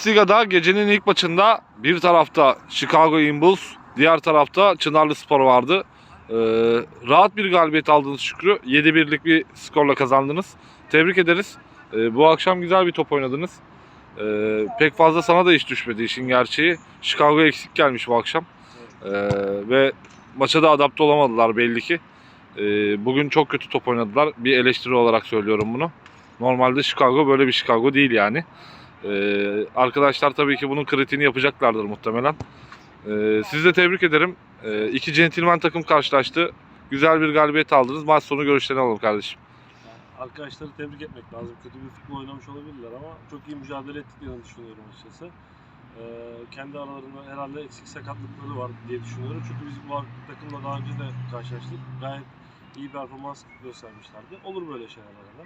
Bundesliga'da gecenin ilk maçında bir tarafta Chicago Bulls, diğer tarafta Çınarlı Spor vardı. Ee, rahat bir galibiyet aldınız Şükrü. 7-1'lik bir skorla kazandınız. Tebrik ederiz. Ee, bu akşam güzel bir top oynadınız. Ee, pek fazla sana da iş düşmedi işin gerçeği. Chicago eksik gelmiş bu akşam. Ee, ve maça da adapte olamadılar belli ki. Ee, bugün çok kötü top oynadılar. Bir eleştiri olarak söylüyorum bunu. Normalde Chicago böyle bir Chicago değil yani. Ee, arkadaşlar tabii ki bunun kritiğini yapacaklardır muhtemelen. Ee, sizi de tebrik ederim. Ee, iki centilmen takım karşılaştı. Güzel bir galibiyet aldınız. Maç sonu görüşlerini alalım kardeşim. Arkadaşları tebrik etmek lazım. Kötü bir futbol oynamış olabilirler ama çok iyi mücadele ettiklerini düşünüyorum açıkçası. Ee, kendi aralarında herhalde eksik sakatlıkları var diye düşünüyorum. Çünkü biz bu takımla daha önce de karşılaştık. Gayet iyi performans göstermişlerdi. Olur böyle şeyler arada.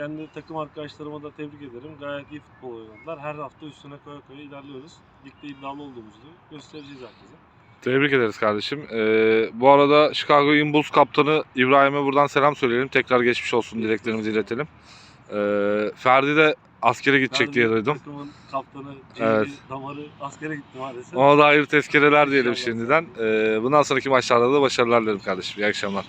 Kendi takım arkadaşlarıma da tebrik ederim. Gayet iyi futbol oynadılar. Her hafta üstüne koya koya ilerliyoruz. Ligde iddialı olduğumuzu göstereceğiz herkese. Tebrik ederiz kardeşim. Ee, bu arada Chicago Bulls kaptanı İbrahim'e buradan selam söyleyelim. Tekrar geçmiş olsun dileklerimizi iletelim. Ee, Ferdi de askere gidecek diye Ferdi, duydum. Takımın kaptanı, Evet. ciğeri, damarı askere gitti maalesef. Ona da hayırlı tezkereler diyelim şimdiden. Ee, bundan sonraki maçlarda da başarılar dilerim kardeşim. İyi akşamlar.